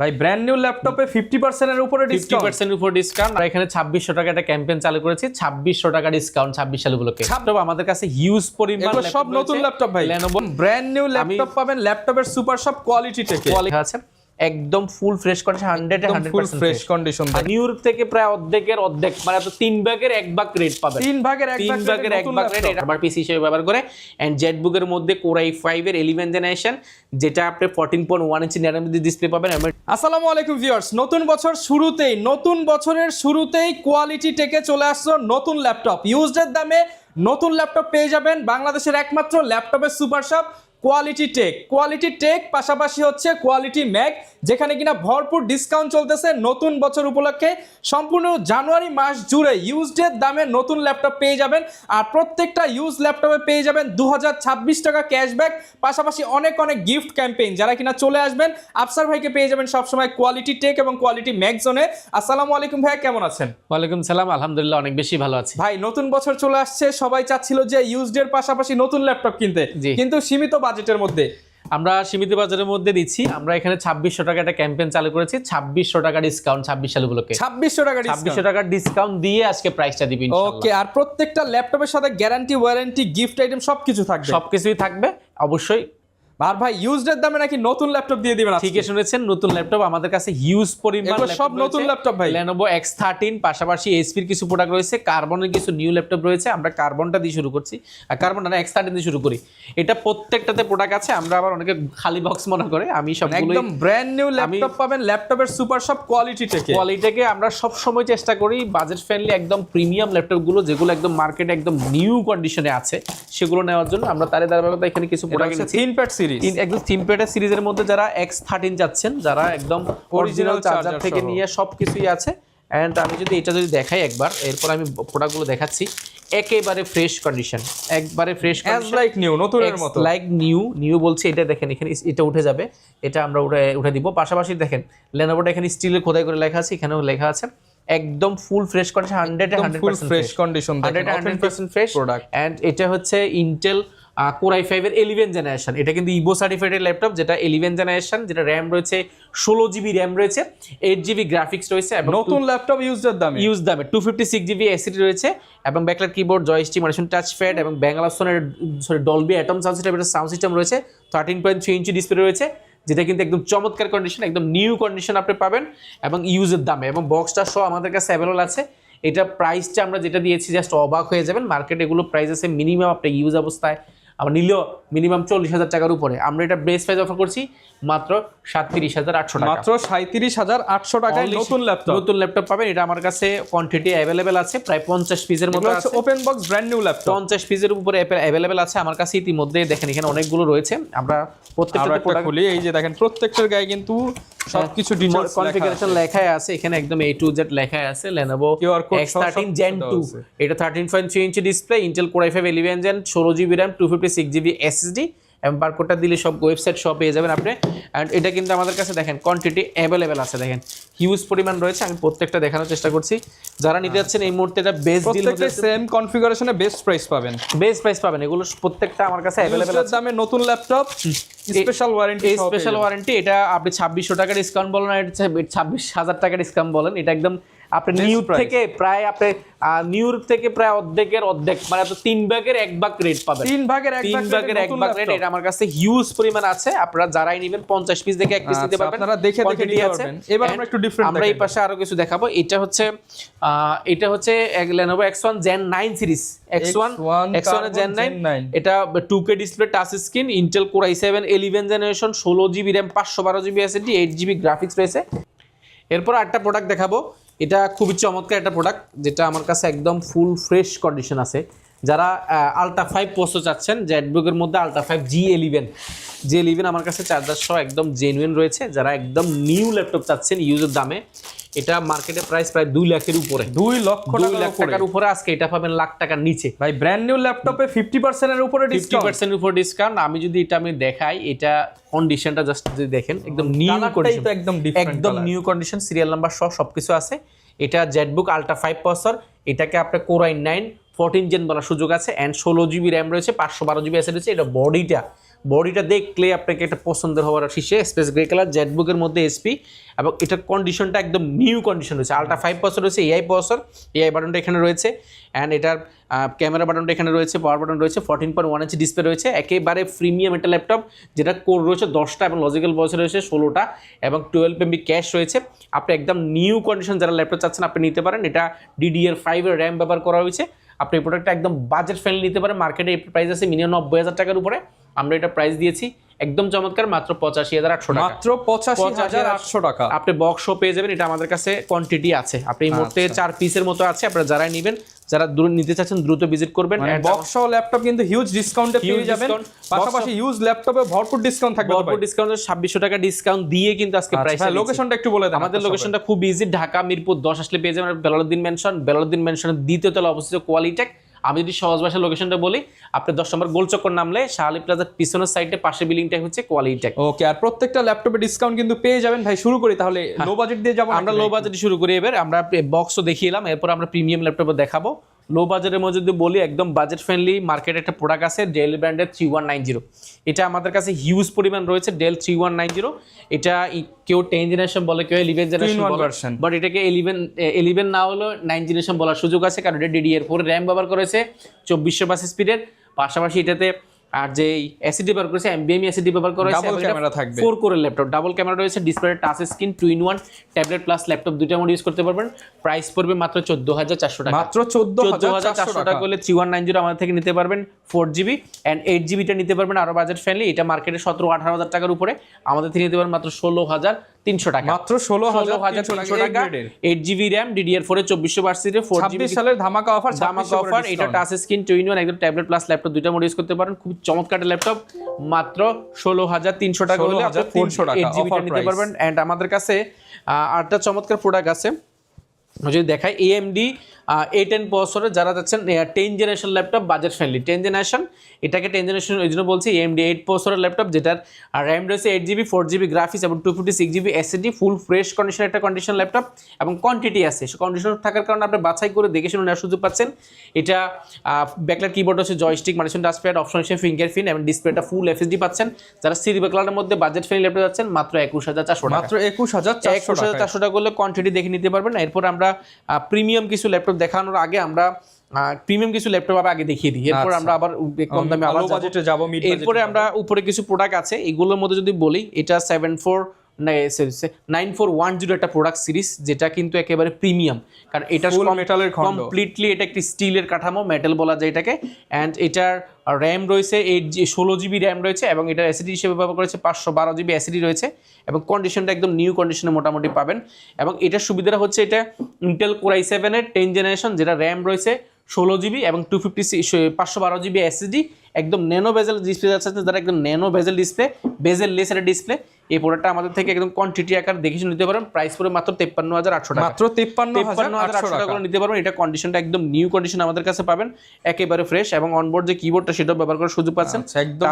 ভাই brand new ল্যাপটপে fifty পার্সেন্টের উপরে ডিসকাউন্ট পার্সেন্ট উপরে ডিসকাউন্ট আর এখানে ছাব্বিশশো টাকা একটা ক্যাম্পেইন চালু করেছি ছাব্বিশশো টাকা ডিসকাউন্ট ছাব্বিশ সাল গুলোকে ল্যাপটপ আমাদের কাছে হিউজ পরিমাণ সব নতুন ল্যাপটপ ভাই। Lenovo ব্র্যান্ড নিউ ল্যাপটপ পাবেন ল্যাপটপের সুপার সব কোয়ালিটি থেকে। কোয়ালিটি আছে। একদম full fresh condition hundred full fresh condition নিউর থেকে প্রায় অর্ধেকের অর্ধেক মানে তো তিন ভাগের এক ভাগ রেট পাবে তিন ভাগের এক তিন ভাগ ভাগের এক ভাগ রেট এটা পিসি হিসেবে ব্যবহার করে। এন্ড জেটবুকের মধ্যে কোরাই ফাইভ এর ইলেভেন জেনারেশন যেটা আপনি fourteen point one inch nanometer display পাবেন। আসসালামু আলাইকুম ভিউয়ার্স নতুন বছর শুরুতেই নতুন বছরের শুরুতেই কোয়ালিটি টেকে চলে আসছো নতুন ল্যাপটপ ইউজডের দামে নতুন ল্যাপটপ পেয়ে যাবেন বাংলাদেশের একমাত্র ল্যাপটপের super shop quality tech quality tech পাশাপাশি হচ্ছে কোয়ালিটি ম্যাক যেখানে কিনা ভরপুর ডিসকাউন্ট চলতেছে নতুন বছর উপলক্ষে। সম্পূর্ণ জানুয়ারি মাস জুড়ে ইউজডের দামে নতুন ল্যাপটপ পেয়ে যাবেন। আর প্রত্যেকটা ইউজ ল্যাপটপে পেয়ে যাবেন দু হাজার ছাব্বিশ টাকা ক্যাশব্যাক পাশাপাশি অনেক অনেক গিফট ক্যাম্পেইন যারা কিনা চলে আসবেন। আফসার ভাইকে পেয়ে যাবেন সবসময় কোয়ালিটি টেক এবং কোয়ালিটি ম্যাক জোনে আসসালামু আলাইকুম ভাইয়া কেমন আছেন? ওয়ালাইকুম সালাম আলহামদুলিল্লাহ অনেক বেশি ভালো আছি। ভাই নতুন বছর চলে আসছে সবাই চাচ্ছিল যে ইউজডের পাশাপাশি নতুন ল্যাপটপ কিনতে। কিন্তু সীমিত বাজেটের মধ্যে। আমরা সীমিত বাজারের মধ্যে দিচ্ছি। আমরা এখানে ছাব্বিশশো টাকা একটা ক্যাম্পেন চালু করেছি। ছাব্বিশশো টাকা ডিসকাউন্ট ছাব্বিশ সালগুলোকে ছাব্বিশশো টাকা ছাব্বিশশো টাকা ডিসকাউন্ট দিয়ে আজকে প্রাইসটা দিবি ওকে আর প্রত্যেকটা ল্যাপটপের সাথে গ্যারান্টি ওয়ারেন্টি গিফট আইটেম সবকিছু থাকবে? সবকিছুই থাকবে। অবশ্যই আর ভাই ইউজড এর দামে নাকি নতুন ল্যাপটপ দিয়ে দিবেন। ঠিকই শুনেছেন নতুন ল্যাপটপ আমাদের কাছে হিউজ পরিমাণ সব নতুন ল্যাপটপ ভাই। লেনোভো এক্স থার্টিন পাশাপাশি এইচপির কিছু প্রোডাক্ট রয়েছে কার্বনের কিছু নিউ ল্যাপটপ রয়েছে আমরা কার্বনটা দিয়ে শুরু করছি। আর কার্বন না এক্স থার্টিন দিয়ে শুরু করি। এটা প্রত্যেকটাতে প্রোডাক্ট আছে আমরা আবার অনেকে খালি বক্স মনে করে আমি সব একদম ব্র্যান্ড নিউ ল্যাপটপ পাবেন ল্যাপটপের সুপার সব কোয়ালিটি থেকে। কোয়ালিটিকে আমরা সব সময় চেষ্টা করি বাজেট ফ্রেন্ডলি একদম প্রিমিয়াম ল্যাপটপগুলো যেগুলো একদম মার্কেটে একদম নিউ কন্ডিশনে আছে সেগুলো নেওয়ার জন্য আমরা তারে ধারাবাহিকতা এখানে কিছু প্রোডাক্ট এনেছি। থিন প্যাড সিরিজ একদম থিমপেটের সিরিজের মধ্যে যারা এক্স থার্টিন যাচ্ছেন যারা একদম অরিজিনাল চার্জার থেকে নিয়ে সব কিছুই আছে। অ্যান্ড আমি যদি এটা যদি দেখাই একবার এরপর আমি প্রোডাক্টগুলো দেখাচ্ছি। একেবারে ফ্রেশ কন্ডিশন একবারে ফ্রেশ অ্যাজ লাইক নিউ নতুনের মতো। লাইক নিউ নিউ বলছে এটা দেখেন এখানে এটা উঠে যাবে। এটা আমরা উঠে উঠে দিব। পাশাপাশি দেখেন লেনোভোটা এখানে স্টিলের খোদাই করে লেখা আছে এখানেও লেখা আছে। একদম full fresh condition hundred hundred full fresh condition hundred hundred percent fresh product and এটা হচ্ছে ইন্টেল কোরাই ফাইভের এলিভেন জেনারেশন এটা কিন্তু ইবো সার্টিফাইডের ল্যাপটপ যেটা এলিভেন জেনারেশন যেটা র্যাম রয়েছে ষোলো জিবি র্যাম রয়েছে এইট জিবি গ্রাফিক্স রয়েছে এবং নতুন ল্যাপটপ ইউজড এর দামে? ইউজ দামে। Two fifty six GB SSD রয়েছে এবং ব্যাকলার কিবোর্ড জয়স্টিক মানে টাচ প্যাড এবং ব্যাঙ্গালোসনের sorry Dolby Atmos sound system এটা সাউন্ড সিস্টেম রয়েছে। Thirteen point three inch display রয়েছে যেটা কিন্তু একদম চমৎকার কন্ডিশন একদম নিউ কন্ডিশন আপনি পাবেন এবং ইউজের দামে এবং বক্সটা সহ আমাদের কাছে অ্যাভেলেবল আছে। এটা প্রাইসটা আমরা যেটা দিয়েছি জাস্ট অবাক হয়ে যাবেন। মার্কেটে এগুলো প্রাইস আছে মিনিমাম আপনি ইউজ অবস্থায় আবার নিলেও মিনিমাম চল্লিশ হাজার টাকার উপরে। আমরা এটা বেস্ট প্রাইস অফার করছি মাত্র সাতত্রিশ হাজার আটশো টাকা। মাত্র সাঁত্রিশ হাজার আটশো টাকায় নতুন ল্যাপটপ নতুন ল্যাপটপ পাবেন। এটা আমার কাছে কোয়ান্টিটি অ্যাভেলেবেল আছে প্রায় পঞ্চাশ পিসের মতো আছে। Open box brand new laptop পঞ্চাশ পিসের উপরে অ্যাভেলেবেল আছে। আমার কাছে ইতিমধ্যে দেখেন এখানে অনেকগুলো রয়েছে। আমরা প্রত্যেকটা খুলি এই যে দেখেন প্রত্যেকটার গায়ে কিন্তু সবকিছু ডিটেইলস কনফিগারেশন লেখাই আছে এখানে একদম এ টু জেড লেখাই আছে Lenovo QR code এক্স সহ থার্টিন সবকিছু জেন দেওয়া টু এটা thirteen point three inch display gen ষোলো GB RAM two fifty six GB SSD এবং বারকোডটা দিলে সব ওয়েবসাইট সব পেয়ে যাবেন আপনি। অ্যান্ড এটা কিন্তু আমাদের কাছে দেখেন কোয়ান্টিটি অ্যাভেলেবেল আছে দেখেন। হিউজ পরিমাণ রয়েছে আমি প্রত্যেকটা দেখানোর চেষ্টা করছি। যারা নিতে যাচ্ছেন এই মুহূর্তে এটা বেস্ট ডিল প্রত্যেকটা সেম কনফিগারেশনে বেস্ট প্রাইস পাবেন। বেস্ট প্রাইস পাবেন এগুলো প্রত্যেকটা আমার কাছে অ্যাভেলেবেল আছে। দামে নতুন ল্যাপটপ স্পেশাল ওয়ারেন্টি এই স্পেশাল ওয়ারেন্টি এটা আপনি ছাব্বিশশো টাকা ডিসকাউন্ট বলেন আর ছাব্বিশ হাজার টাকা ডিসকাউন্ট বলেন এটা একদম আপনি Best নিউ থেকে প্রায় আপনি নিউর থেকে প্রায় অর্ধেকের অর্ধেক মানে আপনি তিন ভাগের এক ভাগ রেট পাবেন। তিন ভাগের এক তিন ভাগের এক ভাগ রেট এটা আমার কাছে হিউজ পরিমাণ আছে। আপনারা যারাই নেবেন পঞ্চাশ পিস দেখে এক পিস নিতে আচ্ছা, পারবেন। আপনারা দেখে দেখে নিতে পারবেন। এবার আমরা একটু different আমরা এই পাশে আরও কিছু দেখাবো। এটা হচ্ছে এটা হচ্ছে Lenovo X1 Gen 9 series X1 X1 X1 এর Gen Carbon 9 Gen 9 এটা two K display touch screen Intel core i seven eleven generation ষোলো জিবি র্যাম পাঁচশো বারো GB SSD eight GB graphics রয়েছে। এরপর একটা প্রোডাক্ট দেখাবো। এটা খুবই চমৎকার একটা প্রোডাক্ট যেটা আমার কাছে একদম ফুল ফ্রেশ কন্ডিশন আছে। যারা আলট্রা ফাইভ পোস্ট চাচ্ছেন জেটবুকের মধ্যে ultra five G eleven G eleven আমার কাছে চার্জার সহ একদম জেনুইন রয়েছে। যারা একদম নিউ ল্যাপটপ চাচ্ছেন ইউজের দামে এটা মার্কেটে প্রাইস প্রায় দুই লাখের উপরে। দুই লক্ষ দুই লাখ টাকার উপরে আজকে এটা পাবেন লাখ টাকার নিচে। ভাই ব্র্যান্ড নিউ ল্যাপটপে ফিফটি পার্সেন্টের উপরে ফিফটি ডিসকাউন্ট পার্সেন্ট উপর ডিসকাউন্ট আমি যদি এটা আমি দেখাই এটা কন্ডিশনটা জাস্ট যদি দেখেন একদম নিউ কন্ডিশন একদম একদম নিউ কন্ডিশন সিরিয়াল নাম্বার সহ সবকিছু আছে। এটা জেটবুক আলট্রা ফাইভ প্রসেসর এটাকে আপনার কোরাই নাইন ফোরটিন জেন বলার সুযোগ আছে। অ্যান্ড ষোলো জিবি র্যাম রয়েছে পাঁচশো বারো জিবি এসে রয়েছে। এটা বডিটা বডিটা দেখলে আপনাকে একটা পছন্দের হওয়ার শীর্ষে স্পেস গ্রে কালার জেটবুকের মধ্যে এসপি এবং এটার কন্ডিশনটা একদম নিউ কন্ডিশন রয়েছে। আলট্রা ফাইভ পার্সেন্ট রয়েছে এআই পার্সর এআই বাটনটা এখানে রয়েছে অ্যান্ড এটার ক্যামেরা বাটনটা এখানে রয়েছে পাওয়ার বাটন রয়েছে fourteen point one inch display রয়েছে, একেবারে প্রিমিয়াম একটা ল্যাপটপ যেটা কোর রয়েছে দশটা এবং লজিক্যাল বয়স রয়েছে ষোলোটা, এবং টুয়েলভ এমবি ক্যাশ রয়েছে। আপনি একদম নিউ কন্ডিশন যারা ল্যাপটপ চাচ্ছেন, আপনি নিতে পারেন। এটা ডিডিআর ফাইভের র্যাম ব্যবহার করা হয়েছে। আপনি এই প্রোডাক্টটা একদম বাজেট ফ্রেন্ডলি নিতে পারেন। মার্কেটে প্রাইস আছে মিনিমাম নব্বই হাজার টাকার উপরে। আমরা এটা প্রাইস দিয়েছি একদম চমৎকার মাত্র পঁচাশি হাজার আটশো টাকা। মাত্র পঁচাশি হাজার আটশো টাকা। আপনি বক্সও পেয়ে যাবেন এটা আমাদের কাছে কোয়ান্টিটি আছে। আপনি এই মুহূর্তে আচ্ছা। চার পিসের মতো আছে আপনারা যারাই নেবেন যারা দূর নিতে চাচ্ছেন দ্রুত ভিজিট করবেন। বক্স ল্যাপটপ কিন্তু হিউজ ডিসকাউন্টে পেয়ে যাবেন। পাশাপাশি ইউজ ল্যাপটপে ভরপুর ডিসকাউন্ট থাকবে ভরপুর ডিসকাউন্ট ছাব্বিশশো টাকা ডিসকাউন্ট দিয়ে কিন্তু আজকে প্রাইস লোকেশনটা একটু বলে দেন আমাদের লোকেশনটা খুব ইজি ঢাকা মিরপুর দশ আসলে পেয়ে যাবেন বেলালুদ্দিন মেনশন বেলালুদ্দিন মেনশনের দ্বিতীয় তলা অবস্থিত কোয়ালিটেক আমি যদি সহজ ভাষায় লোকেশনটা বলি আপনি দশ নম্বর গোলচক্কর নামলে শাহালি প্লাজার পিছনের সাইডে পাশে বিল্ডিংটা হচ্ছে কোয়ালিটি ওকে আর প্রত্যেকটা ল্যাপটপে ডিসকাউন্ট কিন্তু পেয়ে যাবেন। ভাই শুরু করি তাহলে। লো বাজেট দিয়ে যাব আমরা লো বাজেট শুরু করি এবার। আমরা বক্সও দেখিয়ে এলাম এরপর আমরা প্রিমিয়াম ল্যাপটপও দেখাবো। লো বাজারের মধ্যে যদি বলি একদম বাজেট ফ্রেন্ডলি মার্কেটে একটা প্রোডাক্ট আছে ডেল ব্র্যান্ডের থ্রি ওয়ান নাইন জিরো এটা আমাদের কাছে হিউজ পরিমাণ রয়েছে Dell three one nine zero এটা কেউ টেন জেনারেশন বলে কেউ ইলেভেন জেনারেশন বলে বাট এটাকে ইলেভেন ইলেভেন না হলেও নাইন জেনারেশন বলার সুযোগ আছে কারণ এটা ডিডিএর ফোর র্যাম ব্যবহার করেছে চব্বিশশো বাস স্পিডের পাশাপাশি এটাতে আর যে এসিডি ব্যবহার করেছে এমবিএম এসিডি ব্যবহার করেছে Double এবং এটা camera থাকবে। ফোর কোরের ল্যাপটপ ডাবল ক্যামেরা রয়েছে display touch screen two in one tablet plus laptop দুইটা মোড ইউজ করতে পারবেন। প্রাইস পড়বে মাত্র চোদ্দ হাজার চারশো টাকা। মাত্র চোদ্দ চোদ্দ হাজার চারশো টাকা করলে থ্রি ওয়ান নাইন জিরো আমাদের থেকে নিতে পারবেন ফোর জিবি অ্যান্ড এইট জিবিটা নিতে পারবেন আরও বাজেট ফ্রেন্ডলি এটা মার্কেটে সতেরো আঠারো হাজার টাকার উপরে। আমাদের থেকে নিতে পারবেন মাত্র ষোলো হাজার তিনশো টাকা। মাত্র ষোলো হাজার তিনশো টাকা এইট জিবি র্যাম ডিডিআর ফোরে চব্বিশশো বার্সিটে ফোর জিবি সালের ধামাকা অফার দামাক অফার এটা touch screen two in one একদম ট্যাবলেট প্লাস ল্যাপটপ দুইটা মোড ইউজ করতে পারেন। খুব চমৎকার ল্যাপটপ মাত্র ষোলো হাজার তিনশো টাকা হলে আপনি 16,300 টাকা, এইট জিবিটা offer নিতে পারবেন। অ্যান্ড আমাদের কাছে আটটা চমৎকার প্রোডাক্ট আছে। যদি দেখায় এএমডি এ টেন প্রসেসরের যারা যাচ্ছেন ten generation laptop budget friendly ten generation এটাকে টেন জেনারেশন ওই জন্য বলছি এএমডি এইট প্রসেসরের ল্যাপটপ যেটার র্যাম রয়েছে eight GB four GB graphics এবং two fifty six GB SSD full fresh condition একটা কন্ডিশন ল্যাপটপ এবং কোয়ান্টিটি আছে। সে কন্ডিশন থাকার কারণে আপনি বাছাই করে দেখে শুনে নেওয়ার সুযোগ পাচ্ছেন। এটা ব্যাকলার কিবোর্ড হচ্ছে জয়স্টিক মানে টাচপ্যাড অপশন হিসেবে ফিঙ্গারপ্রিন্ট এবং ডিসপ্লেটা ফুল এফএসডি পাচ্ছেন। যারা সিরি ব্যাকলারের মধ্যে বাজেট ফ্রেন্ডলি ল্যাপটপ যাচ্ছেন মাত্র একুশ হাজার চারশো মাত্র একুশ হাজার একুশ হাজার চারশো টাকা করলে কোয়ান্টিটি দেখে নিতে পারবেন। এরপর আমরা প্রিমিয়াম কিছু ল্যাপটপ দেখানোর আগে আমরা প্রিমিয়াম কিছু ল্যাপটপ আবার আগে দেখিয়ে দিই এরপর আচ্ছা। আমরা আবার কম দামে আবার। বাজেটে যাব এরপরে আমরা উপরে কিছু প্রোডাক্ট আছে এগুলোর মধ্যে যদি বলি এটা seven four nine four one zero একটা প্রোডাক্ট সিরিজ যেটা কিন্তু একেবারে প্রিমিয়াম কারণ এটা metal কমপ্লিটলি এটা একটি স্টিলের কাঠামো মেটাল বলা যায় এটাকে। অ্যান্ড এটার র্যাম রয়েছে এইট জি ষোলো জিবি র্যাম রয়েছে এবং এটার অ্যাসিডি হিসেবে ব্যবহার করেছে পাঁচশো বারো জিবি অ্যাসিডি রয়েছে এবং কন্ডিশনটা একদম নিউ কন্ডিশনে মোটামুটি পাবেন। এবং এটার সুবিধাটা হচ্ছে এটা ইন্টেল কোরাই সেভেনের টেন জেনারেশন যেটা র্যাম রয়েছে ষোলো জিবি এবং টু ফিফটি পাঁচশো বারো জিবি এসএসডি একদম ন্যানো বেজেল ডিসপ্লে যাচ্ছে যারা একদম nano bezel display bezel less একটা ডিসপ্লে এই প্রোডাক্টটা আমাদের থেকে একদম কোয়ান্টিটি আকার দেখে নিতে পারেন প্রাইস পড়ে মাত্র তেপ্পান্ন হাজার আটশো টাকা। মাত্র তিপ্পান্ন তেপ্পান্ন হাজার আটশো টাকা করে নিতে পারবেন। এটা কন্ডিশনটা একদম নিউ কন্ডিশন আমাদের কাছে পাবেন। একেবারে ফ্রেশ এবং অনবোর্ড যে কিবোর্ডটা সেটাও ব্যবহার করার সুযোগ পাচ্ছেন। আচ্ছা, একদম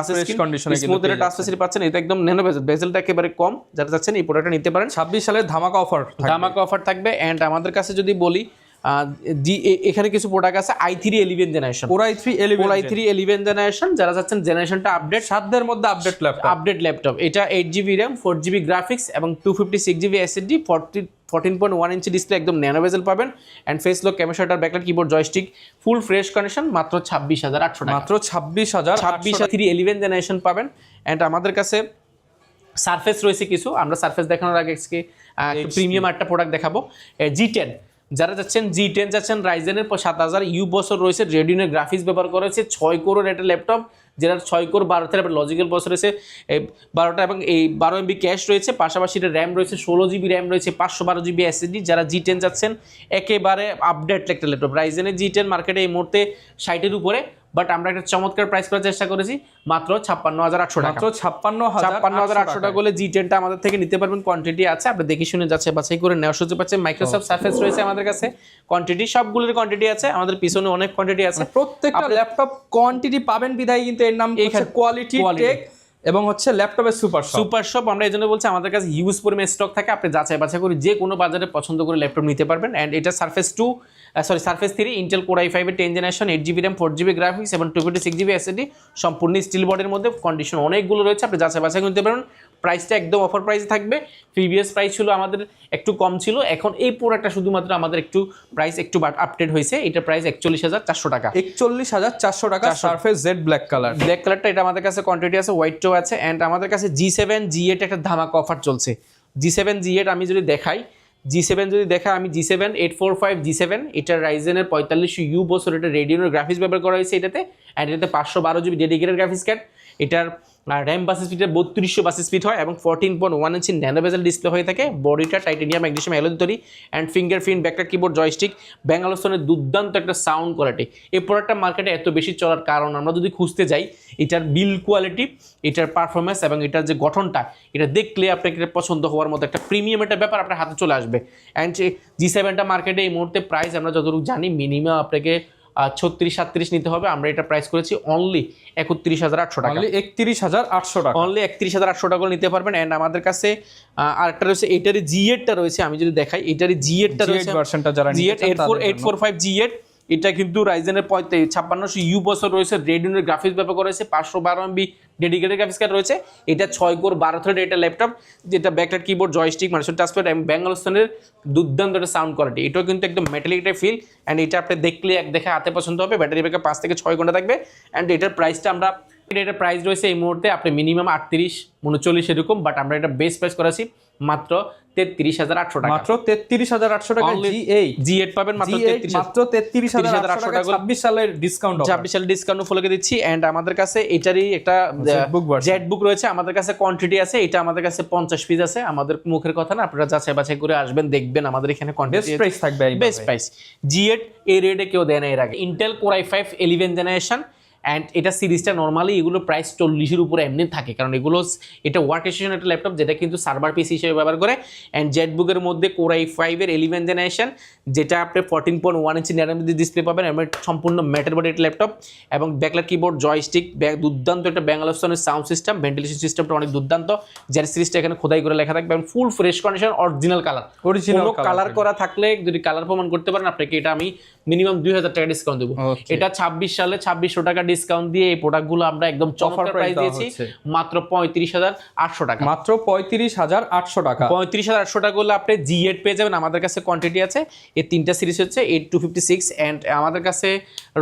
স্মুথ পেয়ে টাচ ফেসিলিটি পাচ্ছেন। এটা একদম ন্যানো বেজেল বেজেলটা একেবারে কম। যারা চাচ্ছেন এই প্রোডাক্টটা নিতে পারেন। ছাব্বিশ সালের ধামাকা অফার ধামাকা অফার থাকবে। এন্ড আমাদের কাছে যদি বলি এখানে কিছু প্রোডাক্ট আছে i three eleven generation or i three eleven i three eleven generation যারা চাচ্ছেন জেনারেশনটা আপডেট সাতদের মধ্যে আপডেট ল্যাপটপ আপডেট ল্যাপটপ এটা eight GB RAM four GB graphics এবং two fifty six GB SSD forty fourteen point one inch display একদম nano bezel পাবেন। And face lock ক্যামেরাটার backlight keyboard joystick full fresh condition মাত্র ছাব্বিশ হাজার আটশো মাত্র ছাব্বিশ হাজার ছাব্বিশ থ্রি এলিভেন জেনারেশন পাবেন। অ্যান্ড আমাদের কাছে সারফেস রয়েছে কিছু। আমরা সারফেস দেখানোর আগে প্রিমিয়াম একটা প্রোডাক্ট দেখাবো। জি টেন যারা যাচ্ছেন জি টেন যাচ্ছেন রাইজেনের সাত হাজার ইউ বছর রয়েছে রেডিওনের গ্রাফিক্স ব্যবহার করেছে, ছয় কোরের একটা ল্যাপটপ যেটা ছয় কোর বারো থেকে লজিক্যাল বছর রয়েছে বারোটা এবং এই বারো এমবি ক্যাশ রয়েছে, পাশাপাশি এটা র্যাম রয়েছে, ষোলো জিবি র্যাম রয়েছে, পাঁচশো বারো জিবি এসএসডি যারা জি টেন যাচ্ছেন, একেবারে আপডেট একটা ল্যাপটপ রাইজেনের জি টেন মার্কেটে এই মুহূর্তে ষাটের উপরে বাট আমরা একটা চমৎকার প্রাইস করার চেষ্টা করেছি মাত্র ছাপ্পান্ন হাজার আটশো টাকা। মাত্র ছাপ্পান্ন ছাপ্পান্ন হাজার আটশো টাকা করলে জি টেনটা আমাদের থেকে নিতে পারবেন কোয়ান্টিটি আছে আপনি দেখে শুনে যাচ্ছে বাছাই করে নেওয়ার সুযোগ পাচ্ছে মাইক্রোসফট সার্ফেস রয়েছে আমাদের কাছে কোয়ান্টিটি সবগুলোর কোয়ান্টিটি আছে আমাদের পিছনে অনেক কোয়ান্টিটি আছে। প্রত্যেকটা ল্যাপটপ কোয়ান্টিটি পাবেন বিধায় কিন্তু এর নাম কোয়ালিটি। টেক এবং হচ্ছে ল্যাপটপের সুপার সুপার শপ, আমরা এই জন্য বলছি আমাদের কাছে হিউজ পরিমাণ স্টক থাকে, আপনি যাচাই বাছাই করে যে কোনো বাজারে পছন্দ করে ল্যাপটপ নিতে পারবেন। অ্যান্ড এটা surface two sorry surface three Intel core i ফাইভের ten generation eight GB RAM four GB graphics এবং two fifty six GB SSD সম্পূর্ণ স্টিল বডির মধ্যে কন্ডিশন অনেকগুলো রয়েছে, আপনি যাচাই বাছাই করে নিতে পারবেন। প্রাইসটা একদম অফার প্রাইসে থাকবে। প্রিভিয়াস প্রাইস ছিল আমাদের একটু কম ছিল। এখন এই প্রোডাক্টটা শুধুমাত্র আমাদের একটু প্রাইস একটু আপডেট হয়েছে। এটা প্রাইস একচল্লিশ হাজার চারশো টাকা। একচল্লিশ হাজার চারশো টাকা surface Z black colour black কালারটা এটা আমাদের কাছে কোয়ান্টিটি আছে হোয়াইটটাও আছে অ্যান্ড আমাদের কাছে জি সেভেন জি এইট একটা ধামাকা অফার চলছে। জি সেভেন জি এইট আমি যদি দেখাই জি সেভেন যদি দেখা আমি G seven eight four five G seven এটা রাইজেনের পঁয়তাল্লিশ ইউ বছর এটা রেডিওনের গ্রাফিক্স ব্যবহার করা হয়েছে এটাতে। অ্যান্ড এটাতে পাঁচশো বারো জিবি ডেডিকেটেড গ্রাফিক্স কার্ড এটার র্যাম বাস স্পিডের বত্রিশশো বাস স্পিড হয় এবং fourteen point one inch nano bezel display হয়ে থাকে। বডিটা টাইটেনিয়াম ম্যাগনেশিয়াম অ্যালোন তৈরি। অ্যান্ড ফিঙ্গার প্রিন্ট ব্যাকটা কিবোর্ড জয়স্টিক ব্যাঙ্গালোসনের দুর্দান্ত একটা সাউন্ড কোয়ালিটি এই প্রোডাক্টটা মার্কেটে এত বেশি চলার কারণ আমরা যদি খুঁজতে যাই, এটার বিল কোয়ালিটি এটার পারফরমেন্স এবং এটার যে গঠনটা, এটা দেখলে আপনাকে এটা পছন্দ হওয়ার মতো একটা প্রিমিয়াম একটা ব্যাপার আপনার হাতে চলে আসবে। অ্যান্ড জি সেভেনটা মার্কেটে এই মুহূর্তে প্রাইস আমরা যতটুকু জানি মিনিমাম আপনাকে ছত্রিশ সাতত্রিশ নিতে হবে। আমরা এটা প্রাইস করেছি অনলি একত্রিশ হাজার আটশো টাকা। অনলি একত্রিশ হাজার আটশো টাকা। অনলি একত্রিশ হাজার আটশো টাকা নিতে পারবেন। অ্যান্ড আমাদের কাছে আর আরেকটা রয়েছে এটারই জি এডটা রয়েছে আমি যদি দেখাই এটারই জি এডটা রয়েছে। ভার্সনটা যারা G add eight four eight four five G add এটা কিন্তু রাইজেনের পঁয়ত্রিশ ছাপ্পান্নশো ইউ বছর রয়েছে রেডিওনের গ্রাফিক্স ব্যবহার করা হয়েছে, পাঁচশো বারো এমবি ডেডিকেটেড গ্রাফিক্স কার্ড রয়েছে। এটা ছয় কোর বারো থ্রেড এটা ল্যাপটপ যেটা ব্যাকটার কিবোর্ড জয়স্টিক মানুষের টাচপ্যাড এবং ব্যাঙ্গালোসনের দুর্দান্ত একটা সাউন্ড কোয়ালিটি এটাও কিন্তু একদম মেটালিক একটা ফিল অ্যান্ড এটা আপনি দেখলে এক দেখে হাতে পছন্দ হবে। ব্যাটারি ব্যাকআপ পাঁচ থেকে ছয় ঘণ্টা থাকবে অ্যান্ড এটার প্রাইসটা আমরা, এটার প্রাইস রয়েছে এই মুহূর্তে আপনি মিনিমাম আটত্রিশ, উনচল্লিশ এরকম বাট আমরা এটা বেস্ট প্রাইস করেছি। মাত্র তেত্রিশ হাজার আটশো টাকা। মাত্র তেত্রিশ হাজার আটশো টাকা জি এইট জি এড পাবেন মাত্র তেত্রিশ মাত্র তেত্রিশ হাজার আটশো টাকা। ছাব্বিশ সালের ডিসকাউন্ট ছাব্বিশ সালে ডিসকাউন্ট উপলক্ষে দিচ্ছি। অ্যান্ড আমাদের কাছে এটারই একটা version। জেট বুক রয়েছে। আমাদের কাছে কোয়ান্টিটি আছে। এটা আমাদের কাছে পঞ্চাশ পিস আছে। আমাদের মুখের কথা না আপনারা যাচাই বাছাই করে আসবেন দেখবেন আমাদের এখানে কোয়ান্টিটি প্রাইস থাকবে বেস্ট প্রাইস জি এইট এই রেটে কেউ দেয় না এর আগে। Intel core i five eleven generation and এটা সিরিজটা নর্মালি এগুলো প্রাইস চল্লিশের উপরে এমনি থাকে। কারণ এগুলো এটা ওয়ার্ক স্টেশন একটা ল্যাপটপ যেটা কিন্তু সার্ভার পিসি হিসেবে ব্যবহার করে। অ্যান্ড জেট বুকের মধ্যে কোরাই ফাইভের এলিভেন জেনারেশন যেটা আপনি fourteen point one inch nanometer display পাবেন। এবং সম্পূর্ণ ম্যাটার বডি একটা ল্যাপটপ এবং ব্যাকলার কিবোর্ড জয়স্টিক ব্যাক দুর্দান্ত একটা ব্যাঙ্গালোসনের সাউন্ড সিস্টেম ভেন্টিলেশন সিস্টেমটা অনেক দুর্দান্ত। জেট সিরিজটা এখানে খোদাই করে লেখা থাকবে। এবং full fresh condition original colour colour colour করা থাকলে যদি কালার প্রমাণ করতে পারেন আপনাকে এটা আমি মিনিমাম দুই হাজার টাকা ডিসকাউন্ট দেবো। এটা ছাব্বিশ সালে ছাব্বিশশো টাকা ডিসকাউন্ট দিয়ে এই প্রোডাক্টগুলো আমরা একদম চফার প্রাইস দিয়েছি মাত্র পঁয়ত্রিশ হাজার আটশো টাকা। মাত্র পঁয়ত্রিশ হাজার আটশো টাকা। পঁয়ত্রিশ হাজার আটশো টাকা গুলো আপনি জি এইট পেয়ে যাবেন। আমাদের কাছে কোয়ান্টিটি আছে। এই তিনটা সিরিজ হচ্ছে eight two fifty six and আমাদের কাছে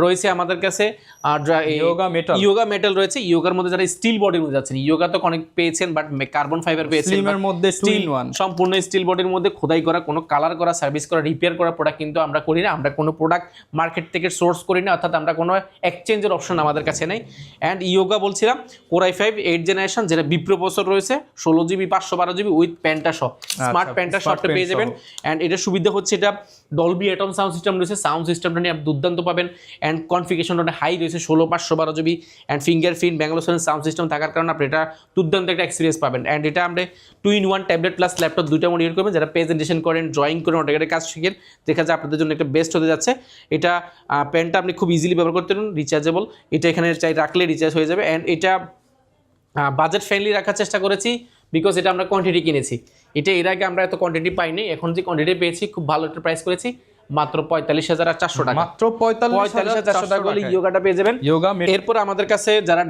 রয়েছে আমাদের কাছে আর ইয়োগা metal। ইয়োগা মেটাল রয়েছে। ইয়োগার মধ্যে যারা স্টিল বডির মধ্যে যাচ্ছেন ইয়োগা তো অনেক পেয়েছেন বাট কার্বন ফাইবার পেয়েছেন এর মধ্যে steel, in সম্পূর্ণ স্টিল বডির মধ্যে খোদাই করা কোনো কালার করা সার্ভিস করা রিপেয়ার করা প্রোডাক্ট কিন্তু আমরা করি না। আমরা কোনো প্রোডাক্ট মার্কেট থেকে সোর্স করি না অর্থাৎ আমরা কোনো এক্সচেঞ্জের অপশন আমাদের কাছে নেই। অ্যান্ড ইয়োগা বলছিলাম core i five eight generation যেটা বিপ্র বছর রয়েছে ষোলো জিবি পাঁচশো বারো জিবি উইথ প্যান্টা সহ স্মার্ট প্যান্টা শটটা পেয়ে যাবেন। সহ। অ্যান্ড এটা সুবিধা হচ্ছে এটা ডলবি অ্যাটম সাউন্ড সিস্টেম রয়েছে সাউন্ড সিস্টেমটা নিয়ে আপনি দুর্দান্ত পাবেন। অ্যান্ড কনফিগেশনটা হাই রয়েছে, ষোলো পাঁচশো বারো জিবি অ্যান্ড ফিঙ্গার প্রিন্ট ব্যাঙ্গালোসনের সাউন্ড সিস্টেম থাকার কারণে আপনি এটা দুর্দান্ত একটা এক্সপিরিয়েন্স পাবেন। অ্যান্ড এটা আমরা two in one tablet plus laptop দুইটা মনে করবেন, যারা প্রেজেন্টেশন করেন ড্রয়িং করেন ওটাকে কাজ শিখেন, দেখা যায় আপনাদের জন্য একটা বেস্ট হতে যাচ্ছে। এটা পেনটা আপনি খুব ইজিলি ব্যবহার করতে পারেন রিচার্জেবল এটা এখানে চাই রাখলে রিচার্জ হয়ে যাবে। অ্যান্ড এটা বাজেট ফ্রেন্ডলি রাখার চেষ্টা করেছি। বিকজ এটা আমরা কোয়ান্টিটি কিনেছি। এটা এর আগে আমরা এত কোয়ান্টিটি পাইনি এখন যে কোয়ান্টিটি পেয়েছি খুব ভালো একটা প্রাইস করেছি মাত্র পঁয়তাল্লিশ হাজার আর চারশো টাকা। মাত্র পঁয়তাল্লিশ হাজার চারশো টাকা। হলে ইয়োগাটা পেয়ে যাবেন। যোগা এরপর আমাদের কাছে যারা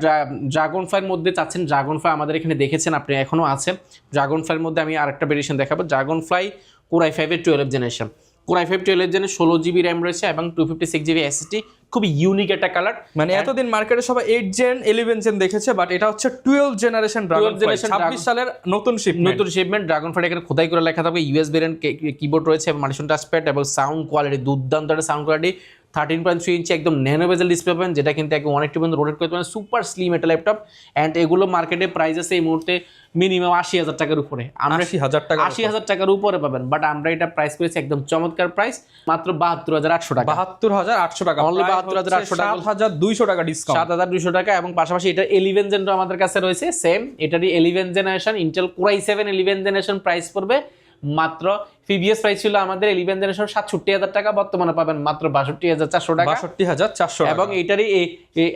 ড্রাগন ফ্লাইয়ের মধ্যে চাচ্ছেন ড্রাগন ফ্লাই আমাদের এখানে দেখেছেন আপনি এখনও আছে। ড্রাগন ফ্লাইয়ের মধ্যে আমি আরেকটা ভেরিয়েশন দেখাবো। ড্রাগন ফ্লাই কোরাই ফাইভের twelve generation core i five twelve gen ষোলো জিবি র্যাম রয়েছে এবং two fifty six GB SSD খুব ইউনিক একটা কালার মানে এতদিন মার্কেটে সবাই এইট জেন ইলেভেন জেন দেখেছে বাট এটা হচ্ছে টুয়েলভ জেনারেশন ড্রাগন 12 ছাব্বিশ সালের নতুন শিপ নতুন শিপমেন্ট ড্রাগন ফ্লাইট এখানে খোদাই করে লেখা থাকবে ইউএস ভেরিয়েন্ট কিবোর্ড রয়েছে এবং মানিশন টাচপ্যাড এবং সাউন্ড কোয়ালিটি দুর্দান্ত একটা sound quality thirteen point three inch একদম ন্যানো বেজেল ডিসপ্লে পাবেন যেটা কিন্তু একদম অনেকটি পর্যন্ত রোটেট করতে পারেন সুপার স্লিম একটা ল্যাপটপ অ্যান্ড এগুলো মার্কেটে প্রাইস আছে এই মুহূর্তে মিনিমাম আশি হাজার টাকার উপরে। আমরা আশি হাজার টাকা আশি হাজার টাকার উপরে পাবেন বাট আমরা এটা প্রাইস করেছি একদম চমৎকার প্রাইস মাত্র বাহাত্তর হাজার আটশো টাকা। বাহাত্তর হাজার আটশো টাকা। Only প্রায় 72,800 হচ্ছে টাকা। হাজার দুইশো টাকা ডিসকাউন্ট সাত হাজার দুইশো টাকা এবং পাশাপাশি এটা এলিভেন জেনও আমাদের কাছে রয়েছে সেম এটারই eleven generation Intel core i seven eleven generation price পড়বে। মাত্র প্রিভিয়াস প্রাইস ছিল আমাদের ইলেভেন জেনারেশন সাতষট্টি হাজার টাকা বর্তমানে পাবেন মাত্র বাষট্টি হাজার চারশো টাকা। বাষট্টি হাজার চারশো এবং এটারই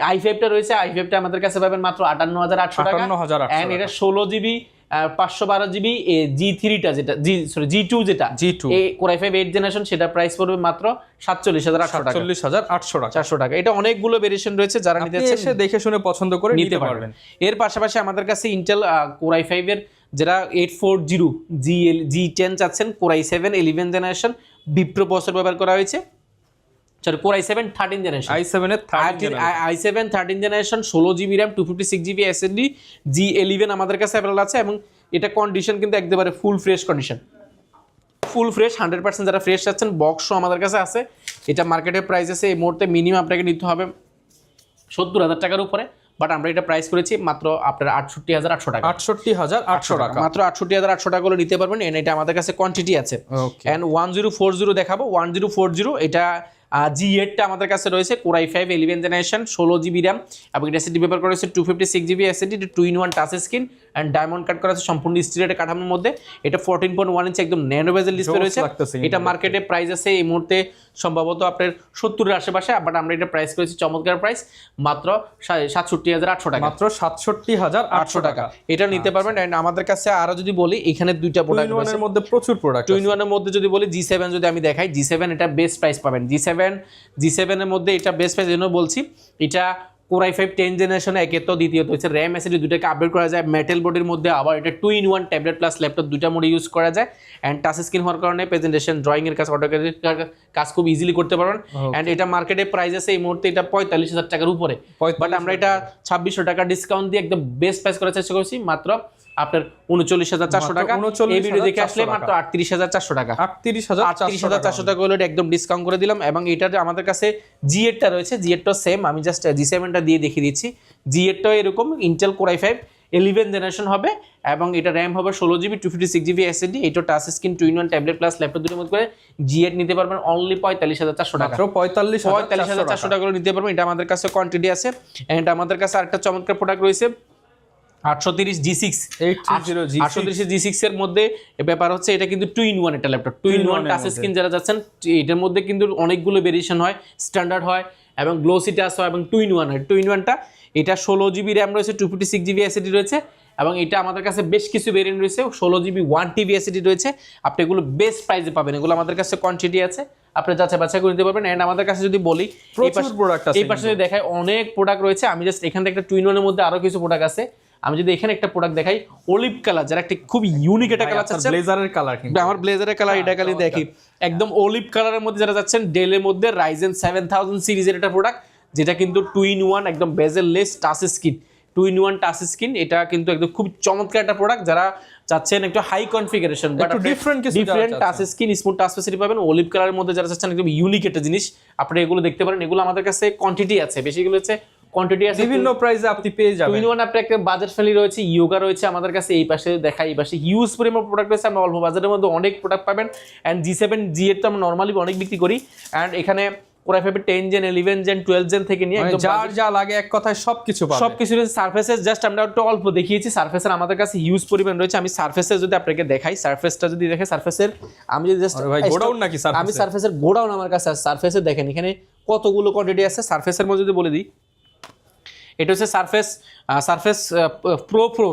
আই ফাইভটা রয়েছে আই ফাইভটা আমাদের কাছে পাবেন মাত্র আটান্ন হাজার আটশো টাকা। 58,800 এন্ড এটা ষোলো জিবি পাঁচশো বারো জিবি জি থ্রিটা যেটা জি সরি জি টু যেটা G2 এই core i five eight generation সেটা প্রাইস পড়বে মাত্র সাতচল্লিশ হাজার আটশো টাকা। চল্লিশ হাজার আটশো টাকা। চারশো টাকা। এটা অনেকগুলো ভেরিয়েশন রয়েছে যারা নিতে দেখে শুনে পছন্দ করে নিতে পারবেন। এর পাশাপাশি আমাদের কাছে ইন্টেল কোরাই ফাইভের যেটা eight four zero G L G ten চাচ্ছেন core i seven eleven generation vPro processor ব্যবহার করা হয়েছে। Sorry core i seven thirteen generation i seven i seven thirteen generation ষোলো GB RAM two fifty six GB SSD G eleven আমাদের কাছে available আছে এবং এটা কন্ডিশন কিন্তু একেবারে full fresh condition full fresh hundred percent যারা ফ্রেশ চাচ্ছেন বক্সও আমাদের কাছে আছে। এটা মার্কেটের প্রাইস আছে এই মুহূর্তে মিনিমাম আপনাকে নিতে হবে সত্তর হাজার টাকার উপরে। বাট আমরা এটা প্রাইস করেছি মাত্র আপনার আটষট্টি হাজার আটশো টাকা। আটষট্টি হাজার আটশো টাকা। মাত্র আটষট্টি হাজার আটশো টাকা নিতে পারবেন। এন এটা আমাদের কাছে কোয়ান্টিটি আছে। And one zero four zero দেখাবো। ওয়ান জিরো ফোর জিরো এটা জি এইটটা আমাদের কাছে রয়েছে core i five eleven generation ষোলো জিবি র্যাম এবং এটা এসএসডি ব্যবহার করা হয়েছে two fifty six GB SSD two in one touch screen and diamond cut করা আছে সম্পূর্ণ স্টিলের কাঠামোর মধ্যে। এটা ফোরটিন পয়েন্ট ওয়ান ইঞ্চ একদম ন্যানো বেজেল ডিসপ্লে রয়েছে। এটা মার্কেটে প্রাইস আছে এই মুহূর্তে সম্ভবত আপনার সত্তরের আশেপাশে বাট আমরা এটা প্রাইস করেছি চমৎকার প্রাইস মাত্র সাতষট্টি হাজার আটশো টাকা। মাত্র সাতষট্টি হাজার আটশো টাকা। এটা নিতে পারবেন অ্যান্ড আমাদের কাছে আরও যদি বলি এখানে দুইটা প্রোডাক্ট মধ্যে প্রচুর প্রোডাক্ট টু ইন ওয়ানের মধ্যে যদি বলি জি সেভেন যদি আমি দেখাই জি সেভেন এটা বেস্ট প্রাইস পাবেন। জি সেভেন জি সেভেনের মধ্যে এটা বেস্ট প্রাইস জন্য বলছি। এটা কোরাই ফাইভ টেন জেনারেশনে একে তো দ্বিতীয়ত। হচ্ছে র্যাম এসিডি দুটাকে আপডেট করা যায় মেটেল বডির মধ্যে আবার এটা two in one tablet plus laptop দুটা মোডে ইউজ করা যায়। অ্যান্ড টাচ স্ক্রিন হওয়ার কারণে প্রেজেন্টেশন ড্রয়িং এর কাজ অটোক্যাডের কাজ খুব ইজিলি করতে পারবেন। অ্যান্ড এটা মার্কেটে প্রাইস আছে এই মুহূর্তে এটা পঁয়তাল্লিশ হাজার টাকার উপরে। বাট আমরা এটা ছাব্বিশশো টাকা ডিসকাউন্ট দিয়ে একদম বেস্ট প্রাইস করার চেষ্টা করছি। মাত্র আপনার উনচল্লিশ হাজার চারশো টাকা। এই ভিডিও দেখে আসলে মাত্র আটত্রিশ হাজার চারশো টাকা। আটত্রিশ হাজার আটত্রিশ হাজার চারশো টাকা হলে এটা একদম ডিসকাউন্ট করে দিলাম এবং এটার আমাদের কাছে জি এরটা রয়েছে জি এরটা সেম আমি জাস্ট জি সেভেনটা দিয়ে দেখিয়ে দিচ্ছি। জি এরটাও এরকম Intel core i five eleven generation হবে এবং এটা র্যাম হবে ষোলো GB two fifty six GB SSD এটা touch screen two in one tablet plus laptop দুটোর মধ্যে করে জি এর নিতে পারবেন অনলি পঁয়তাল্লিশ হাজার চারশো টাকা। পঁয়তাল্লিশ পঁয়তাল্লিশ হাজার চারশো টাকা করে নিতে পারবেন এটা আমাদের কাছে কোয়ান্টিটি আছে। অ্যান্ড আমাদের কাছে আরেকটা চমৎকার প্রোডাক্ট রয়েছে। আটশো তিরিশ জি সিক্স 830 G6 আটশো তিরিশ জি সিক্স এর মধ্যে ব্যাপার হচ্ছে এটা কিন্তু টু ইন ওয়ান একটা laptop two in one touch screen যারা যাচ্ছেন এটার মধ্যে কিন্তু অনেকগুলো ভেরিয়েশন হয় স্ট্যান্ডার্ড হয় এবং গ্লোসি টাচ হয় এবং টু ইন ওয়ান হয়। টু ইন ওয়ানটা এটা ষোলো জিবি র্যাম রয়েছে two fifty six GB SSD রয়েছে এবং এটা আমাদের কাছে বেশ কিছু ভেরিয়েন্ট রয়েছে ষোলো জিবি ওয়ান টিবি এসিডি রয়েছে। আপনি এগুলো বেস্ট প্রাইসে পাবেন এগুলো আমাদের কাছে কোয়ান্টিটি আছে আপনি যাচাই বাছাই করে নিতে পারবেন। অ্যান্ড আমাদের কাছে যদি বলি এই পাশে- দেখায় অনেক প্রোডাক্ট রয়েছে আমি জাস্ট এখান থেকে একটা টুইন ওয়ানের মধ্যে আরও কিছু প্রোডাক্ট আছে। আমি যদি এখানে একটা প্রোডাক্ট দেখাই অলিভ কালার যারা একটা খুব ইউনিক একটা কালার চাচ্ছেন ব্লেজারের কালার কিন্তু। আমার ব্লেজারের কালার এটা কালি দেখি। একদম অলিভ কালারের মধ্যে যারা যাচ্ছেন ডেলের মধ্যে রাইজেন সেভেন থাউজেন্ড সিরিজের একটা প্রোডাক্ট যেটা কিন্তু টু ইন ওয়ান একদম bezel less touch screen two in one touch screen এটা কিন্তু একদম খুব চমৎকার একটা প্রোডাক্ট যারা চাচ্ছেন একটু হাই কনফিগারেশন একটু different কিছু different touch. Screen smooth touch facility পাবেন। অলিভ কালারের মধ্যে যারা চাচ্ছেন একদম ইউনিক একটা জিনিস। আপনি এগুলো দেখতে পারেন। এগুলো আমাদের কাছে কোয়ান্টিটি আছে। বেশিগুলো হচ্ছে কোয়ান্টিটি আছে বিভিন্ন প্রাইসে আপনি পেয়ে যাবেন। ইন ওয়ান আপনার একটা বাজার ফ্রেন্ডলি রয়েছে ইয়োগা রয়েছে আমাদের কাছে এই পাশে দেখা এই পাশে হিউজ পরিমাণ প্রোডাক্ট রয়েছে আমরা অল্প বাজারের মধ্যে অনেক প্রোডাক্ট পাবেন। অ্যান্ড জি সেভেন জি এর তো আমরা নর্মালি অনেক বিক্রি করি। অ্যান্ড এখানে কোরাই ফাইভের ten gen eleven gen twelve gen থেকে নিয়ে মানে একদম যার যা লাগে এক কথায় সবকিছু পাবেন। সব কিছু রয়েছে সার্ফেসের জাস্ট আমরা একটু অল্প দেখিয়েছি সার্ফেসের আমাদের কাছে হিউজ পরিমাণ রয়েছে। আমি সার্ফেসের যদি আপনাকে দেখাই সার্ফেসটা যদি দেখে সার্ফেসের আমি যদি জাস্ট ভাই, গোডাউন নাকি আমি? সার্ফেসের গোডাউন আমার কাছে আছে সার্ফেসে দেখেন এখানে কতগুলো কোয়ান্টিটি আছে? সার্ফেসের মধ্যে যদি বলে দিই। এটা হচ্ছে surface surface pro pro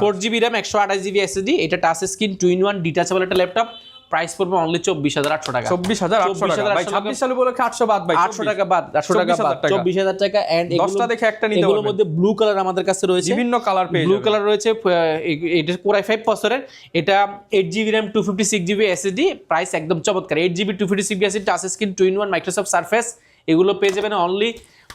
four GB RAM একশো আঠাশ জিবি এসএসডি এটা touch screen two in one detachable একটা ল্যাপটপ প্রাইস পড়বে অনলি চব্বিশ হাজার আটশো টাকা। চব্বিশ হাজার আটশো টাকা। ভাই ছাব্বিশ সালে বলে আটশো বাদ ভাই আটশো টাকা বাদ আটশো টাকা বাদ। চব্বিশ হাজার টাকা। এন্ড দশটা দেখে একটা নিতে এগুলোর মধ্যে ব্লু কালার আমাদের কাছে রয়েছে। বিভিন্ন কালার পেয়ে ব্লু কালার রয়েছে এটা কোরাই ফাইভ বছরের এটা eight GB RAM two fifty six GB SSD price একদম চমৎকার। Eight GB two fifty six SSD touch screen two in one Microsoft surface এগুলো পেয়ে যাবেন অনলি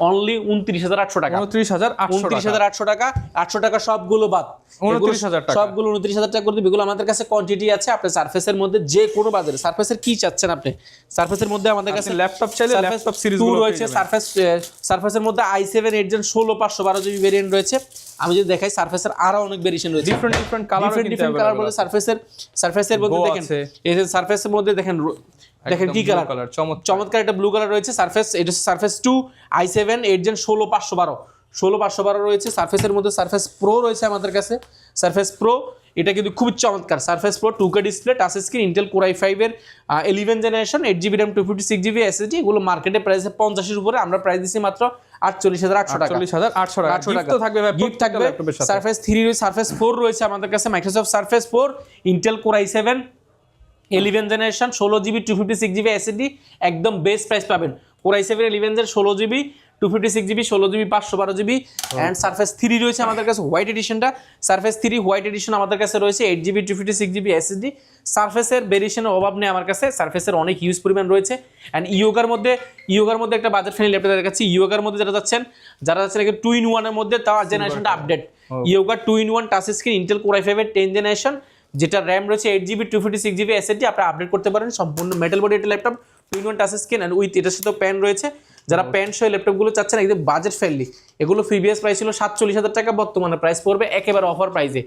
অনলি উনত্রিশ হাজার আটশো টাকা। উনত্রিশ হাজার উনত্রিশ হাজার আটশো টাকা আটশো টাকা সবগুলো বাদ। 29,000 টাকা। সবগুলো উনত্রিশ হাজার টাকা করে দিবে। এগুলো আমাদের কাছে কোয়ান্টিটি আছে আপনি সার্ফেসের মধ্যে যে কোনো বাজারে। সার্ফেসের কি চাচ্ছেন আপনি? সার্ফেসের মধ্যে আমাদের কাছে ল্যাপটপ চাইলে ল্যাপটপ সিরিজ রয়েছে। সার্ফেস সার্ফেসের মধ্যে আই সেভেন এইট জেন ষোলো পাঁচশো বারো জিবি ভেরিয়েন্ট রয়েছে। আমি যদি দেখাই সার্ফেসের আরও অনেক ভেরিয়েশন রয়েছে। Different different colour different different colour বলে সার্ফেসের সার্ফেসের মধ্যে দেখেন এই সার্ফেসের মধ্যে দেখেন দেখেন কি কালার কালার চমৎকার। একটা ব্লু কালার রয়েছে সার্ফেস এটা surface two i seven eight gen ষোলো পাঁচশো বারো। ষোলো পাঁচশো বারো রয়েছে সার্ফেসের মধ্যে সার্ফেস প্রো রয়েছে আমাদের কাছে। সার্ফেস প্রো এটা কিন্তু খুব চমৎকার। Surface pro two K display touch screen Intel core i ফাইভের eleven generation eight GB RAM two fifty six GB SSD এগুলো মার্কেটে প্রাইসে পঞ্চাশের উপরে আমরা প্রাইস দিচ্ছি মাত্র আটচল্লিশ হাজার আটশো টাকা। চল্লিশ হাজার আটশো টাকা। আটশো টাকা থাকবে গিফট থাকবে। সার্ফেস থ্রি রয়েছে সার্ফেস ফোর রয়েছে আমাদের কাছে Microsoft surface four Intel core i seven eleven generation ষোলো GB two fifty six GB SSD একদম বেস্ট প্রাইস পাবেন। কোরাই সেভেন ইলেভেন এর ষোলো GB two fifty six GB ষোলো জিবি পাঁচশো বারো জিবি অ্যান্ড সার্ফেস থ্রি রয়েছে আমাদের কাছে হোয়াইট এডিশনটা সার্ফেস থ্রি হোয়াইট এডিশন আমাদের কাছে রয়েছে eight GB two fifty six GB SSD সার্ফেসের ভেরিয়েশনের অভাব নেই আমার কাছে সার্ফেসের অনেক ইউজ পরিমাণ রয়েছে। অ্যান্ড ইয়োগার মধ্যে ইয়োগার মধ্যে একটা বাজার ফ্রেন্ডলি ল্যাপটপ দেখাচ্ছি। ইয়োগার মধ্যে যারা যাচ্ছেন যারা যাচ্ছেন টু ইন ওয়ানের মধ্যে তাও জেনারেশনটা update Yoga two in one touch screen Intel core i ফাইভের টেন জেনারেশন যেটা র্যাম রয়েছে eight GB two fifty six GB SSD আপনি আপডেট করতে পারেন। সম্পূর্ণ মেটাল বডি একটা laptop two in one touch screen and with এটার সাথে প্যান রয়েছে। যারা প্যান সহ ল্যাপটপগুলো চাচ্ছেন একদম বাজেট ফ্রেন্ডলি এগুলো প্রিভিয়াস প্রাইস ছিল সাতচল্লিশ হাজার টাকা বর্তমানে প্রাইস পড়বে একেবারে অফার প্রাইসে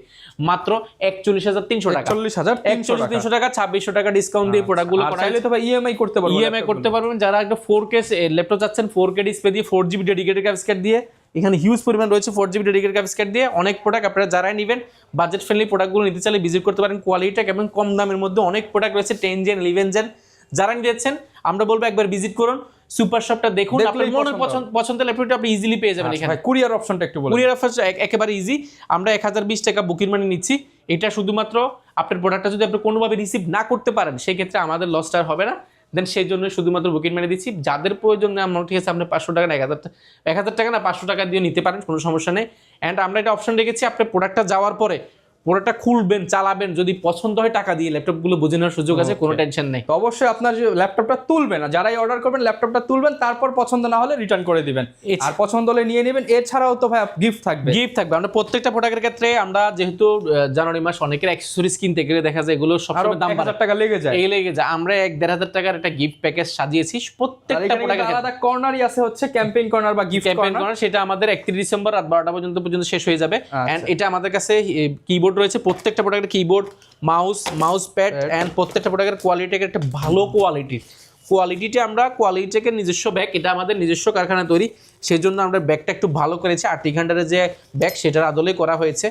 মাত্র একচল্লিশ হাজার তিনশো টাকা। চল্লিশ হাজার একচল্লিশ তিনশো টাকা। ছাব্বিশশো টাকা ডিসকাউন্ট দিয়ে প্রোডাক্টগুলো আর চাইলে তো ইএমআই করতে পারব ইএমআই করতে পারবেন। যারা একটা ফোর কে ল্যাপটপ চাচ্ছেন ফোর কে ডিসপ্লে দিয়ে four GB dedicated graphics card দিয়ে এখানে হিউজ পরিমাণ রয়েছে four GB dedicated graphics card দিয়ে অনেক প্রোডাক্ট আপনারা যারাই নেবেন বাজেট ফ্রেন্ডলি প্রোডাক্টগুলো নিতে চাইলে ভিজিট করতে পারেন কোয়ালিটি এবং কম দামের মধ্যে অনেক প্রোডাক্ট রয়েছে টেন জেন ইলেভেন জেন যারা নিয়েছেন আমরা বলব একবার ভিজিট করুন সুপার শপটা দেখুন আপনার মনে পছন্দ পছন্দ পছন্দের ল্যাপটপটা আপনি ইজিলি পেয়ে যাবেন এখানে। ভাই কুরিয়ার অপশনটা একটু বলুন। কুরিয়ার অফার একেবারে ইজি আমরা এক হাজার বিশ টাকা বুকিং মানি নিচ্ছি এটা শুধুমাত্র আপনার প্রোডাক্টটা যদি আপনি কোনোভাবে রিসিভ না করতে পারেন সেই ক্ষেত্রে আমাদের লসটা হবে না। দেন সেই জন্য শুধুমাত্র বুকিং মেরে দিচ্ছি। যাদের প্রয়োজন আমরা ঠিক আছে, আপনি পাঁচশো টাকা না এক হাজার এক হাজার টাকা না, পাঁচশো টাকা দিয়ে নিতে পারেন, কোনো সমস্যা নেই। অ্যান্ড আমরা একটা অপশন রেখেছি, আপনার প্রোডাক্টটা যাওয়ার পরে। প্রোডাক্টটা খুলবেন চালাবেন যদি পছন্দ হয় টাকা দিয়ে ল্যাপটপগুলো বুঝে নেওয়ার সুযোগ আছে কোনো টেনশন নেই। তো অবশ্যই আপনার যে ল্যাপটপটা তুলবেন না যারাই অর্ডার করবেন ল্যাপটপটা তুলবেন তারপর পছন্দ না হলে রিটার্ন করে দিবেন। আর পছন্দ হলে নিয়ে নেবেন এছাড়াও তো ভাই গিফট থাকবে। গিফট থাকবে। আমরা প্রত্যেকটা প্রোডাক্টের ক্ষেত্রে আমরা যেহেতু জানুয়ারি মাস অনেকের অ্যাক্সেসরিজ কিনতে গেলে দেখা যায় এগুলো সবসময় দাম হাজার টাকা লেগে যায়। এই লেগে যায়। আমরা এক দেড় হাজার টাকার একটা গিফট প্যাকেজ সাজিয়েছি প্রত্যেকটা প্রোডাক্টের আলাদা কর্নারই আছে হচ্ছে ক্যাম্পেইন কর্নার বা গিফট ক্যাম্পেইন কর্নার সেটা আমাদের একত্রিশ ডিসেম্বর রাত বারোটা পর্যন্ত পর্যন্ত শেষ হয়ে যাবে। আচ্ছা। এন্ড এটা আমাদের কাছে কিবোর্ড রয়েছে প্রত্যেকটা প্রোডাক্টের keyboard mouse mouse pad and প্রত্যেকটা প্রোডাক্টের কোয়ালিটি একটা ভালো কোয়ালিটির কোয়ালিটিটা আমরা কোয়ালিটিকে নিজস্ব ব্যাগ এটা আমাদের নিজস্ব কারখানা তৈরি সেই জন্য আমরা ব্যাগটা একটু ভালো করেছি। আর টিঘান্ডারের যে ব্যাগ সেটার আদলে করা হয়েছে।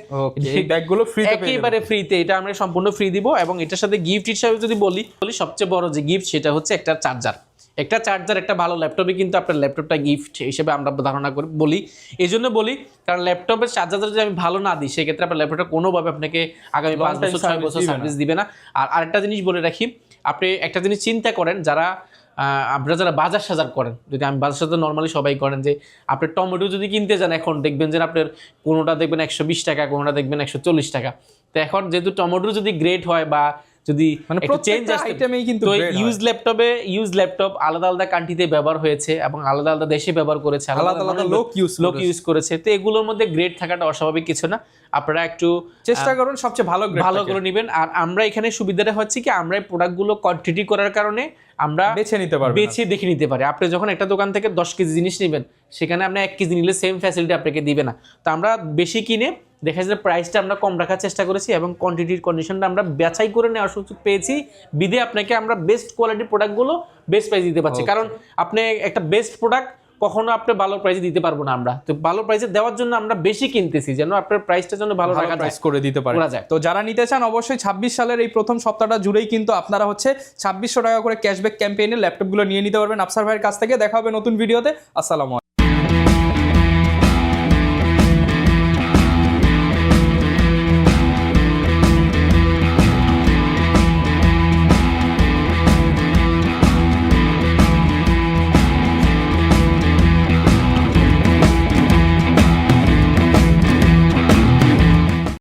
এই ব্যাগগুলো পেয়ে একেবারে ফ্রিতে এটা আমরা সম্পূর্ণ ফ্রি দিব এবং এটার সাথে গিফট হিসাবে যদি বলি বলি সবচেয়ে বড় যে গিফট সেটা হচ্ছে একটা চার্জার একটা চার্জার একটা ভালো ল্যাপটপে কিন্তু আপনার ল্যাপটপটা গিফট হিসেবে আমরা ধারণা করি বলি। এই জন্য বলি কারণ ল্যাপটপের চার্জার যদি আমি ভালো না দিই সেক্ষেত্রে আপনার ল্যাপটপটা কোনোভাবে আপনাকে আগামী পাঁচ বছর ছয় বছর সার্ভিস দিবে না। আর আরেকটা জিনিস বলে রাখি আপনি একটা জিনিস চিন্তা করেন যারা আপনারা যারা বাজার সাজার করেন যদি আমি বাজার সাজার নর্মালি সবাই করেন যে আপনি টমেটো যদি কিনতে যান এখন দেখবেন যে আপনার কোনোটা দেখবেন একশো বিশ টাকা কোনোটা দেখবেন একশো চল্লিশ টাকা। তো এখন যেহেতু টমেটো যদি গ্রেট হয় বা যদি মানে চেঞ্জ আইটেমেই কিন্তু। ইউজ ল্যাপটপে ইউজ ল্যাপটপ আলাদা আলাদা কান্ট্রিতে ব্যবহার হয়েছে এবং আলাদা আলাদা দেশে ব্যবহার করেছে আলাদা আলাদা লোক ইউজ লোক ইউজ করেছে। তো এগুলোর মধ্যে গ্রেড থাকাটা অস্বাভাবিক কিছু না। আপনারা একটু চেষ্টা করুন সবচেয়ে ভালো ভালো করে নেবেন। আর আমরা এখানে সুবিধাটা হচ্ছে কি আমরা এই প্রোডাক্টগুলো কোয়ান্টিটি করার কারণে আমরা বেছে নিতে পারবেন বেছে দেখে নিতে পারি। আপনি যখন একটা দোকান থেকে দশ কেজি জিনিস নেবেন সেখানে আপনি এক কেজি নিলে সেম ফ্যাসিলিটি আপনাকে দিবে না। তো আমরা বেশি কিনে দেখা যাচ্ছে প্রাইসটা আমরা কম রাখার চেষ্টা করেছি এবং কোয়ান্টিটির কন্ডিশনটা আমরা বাছাই করে নেওয়ার সুযোগ পেয়েছি। বিদে আপনাকে আমরা বেস্ট কোয়ালিটির প্রোডাক্টগুলো বেস্ট প্রাইস দিতে পারছি। কারণ আপনি একটা বেস্ট প্রোডাক্ট কখনো আপনার ভালো প্রাইসে দিতে পারব না আমরা। তো ভালো প্রাইসে দেওয়ার জন্য আমরা বেশি কিনতেছি যেন আপনার প্রাইসটা যেন ভালো টাকা রাখা প্রাইস করে দিতে পারে। তো যারা নিতে চান অবশ্যই ছাব্বিশ সালের এই প্রথম সপ্তাহটা জুড়েই কিন্তু আপনারা হচ্ছে ছাব্বিশশো টাকা করে ক্যাশব্যাক ক্যাম্পেইনে ল্যাপটপগুলো নিয়ে নিতে পারবেন। আফসার ভাইয়ের কাছ থেকে দেখা হবে নতুন ভিডিওতে আসসালামু আলাইকুম।